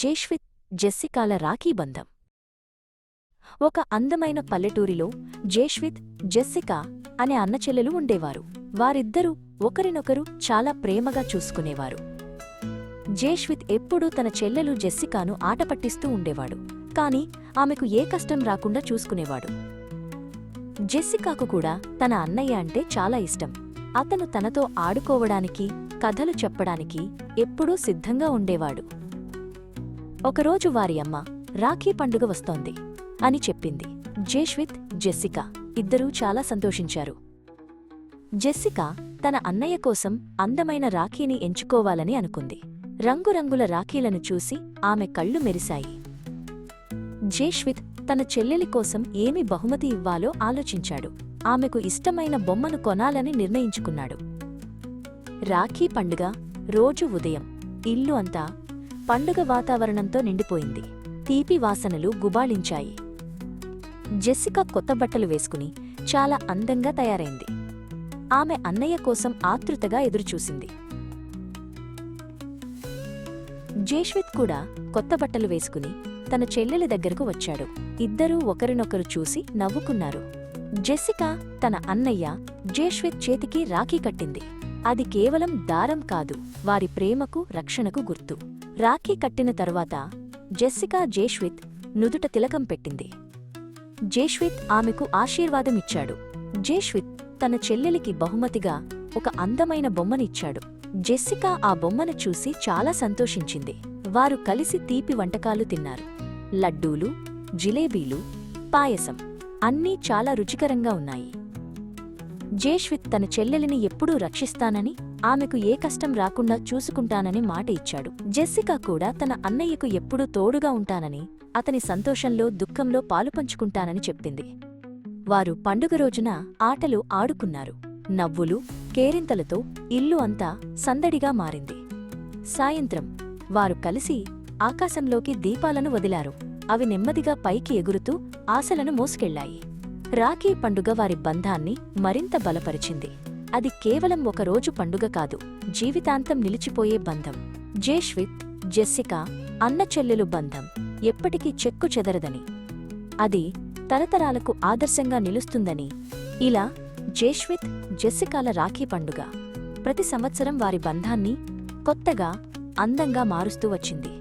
జేష్విత్ జెస్సికాల రాఖీ బంధం. ఒక అందమైన పల్లెటూరిలో జేష్విత్ జెస్సికా అనే అన్నచెల్లెలు ఉండేవారు. వారిద్దరూ ఒకరినొకరు చాలా ప్రేమగా చూసుకునేవారు. జేష్విత్ ఎప్పుడూ తన చెల్లెలు జెస్సికాను ఆటపట్టిస్తూ ఉండేవాడు. కాని ఆమెకు ఏ కష్టం రాకుండా చూసుకునేవాడు. జెస్సికాకు కూడా తన అన్నయ్య అంటే చాలా ఇష్టం. అతను తనతో ఆడుకోవడానికి కథలు చెప్పడానికి ఎప్పుడూ సిద్ధంగా ఉండేవాడు. ఒకరోజు వారి అమ్మ రాఖీ పండుగ వస్తోంది అని చెప్పింది. జేష్విత్ జెస్సికా ఇద్దరూ చాలా సంతోషించారు. జెస్సికా తన అన్నయ్య కోసం అందమైన రాఖీని ఎంచుకోవాలని అనుకుంది. రంగురంగుల రాఖీలను చూసి ఆమె కళ్ళు మెరిశాయి. జేష్విత్ తన చెల్లెలి కోసం ఏమి బహుమతి ఇవ్వాలో ఆలోచించాడు. ఆమెకు ఇష్టమైన బొమ్మను కొనాలని నిర్ణయించుకున్నాడు. రాఖీ పండుగ రోజు ఉదయం. ఇల్లు అంతా పండుగ వాతావరణంతో నిండిపోయింది. తీపి వాసనలు గుబాళించాయి. జెస్సికా కొత్త బట్టలు వేసుకుని చాలా అందంగా తయారైంది. ఆమె అన్నయ్య కోసం ఆతృతగా ఎదురుచూసింది. జేష్విత్ కూడా కొత్త బట్టలు వేసుకుని తన చెల్లెలి దగ్గరకు వచ్చాడు. ఇద్దరూ ఒకరినొకరు చూసి నవ్వుకున్నారు. జెస్సికా తన అన్నయ్య జేష్విత్ చేతికి రాఖీ కట్టింది. అది కేవలం దారం కాదు వారి ప్రేమకు రక్షణకు గుర్తు. రాఖీ కట్టిన తరువాత జెస్సికా జేష్విత్ నుదుట తిలకం పెట్టింది. జేష్విత్ ఆమెకు ఆశీర్వాదమిచ్చాడు జేష్విత్ తన చెల్లెలికి బహుమతిగా ఒక అందమైన బొమ్మనిచ్చాడు జెస్సికా ఆ బొమ్మను చూసి చాలా సంతోషించింది. వారు కలిసి తీపి వంటకాలు తిన్నారు. లడ్డూలు జిలేబీలు పాయసం అన్నీ చాలా రుచికరంగా ఉన్నాయి. జేష్విత్ తన చెల్లెలిని ఎప్పుడూ రక్షిస్తానని ఆమెకు ఏ కష్టం రాకుండా చూసుకుంటానని మాట ఇచ్చాడు. జెస్సికా కూడా తన అన్నయ్యకు ఎప్పుడూ తోడుగా ఉంటానని అతని సంతోషంలో దుఃఖంలో పాలుపంచుకుంటానని చెప్పింది. వారు పండుగ రోజున ఆటలు ఆడుకున్నారు. నవ్వులు కేరింతలతో ఇల్లు అంతా సందడిగా మారింది. సాయంత్రం వారు కలిసి ఆకాశంలోకి దీపాలను వదిలారు. అవి నెమ్మదిగా పైకి ఎగురుతూ ఆశలను మోసుకెళ్ళాయి రాఖీ పండుగ వారి బంధాన్ని మరింత బలపరిచింది. అది కేవలం ఒక రోజు పండుగ కాదు జీవితాంతం నిలిచిపోయే బంధం. జేష్విత్ జెస్సికా అన్న చెల్లెలు బంధం ఎప్పటికీ చెక్కు చెదరదని. అది తరతరాలకు ఆదర్శంగా నిలుస్తుందని. ఇలా జేష్విత్ జెస్సికాల రాఖీ పండుగ ప్రతి సంవత్సరం వారి బంధాన్ని కొత్తగా అందంగా మారుస్తూ వచ్చింది.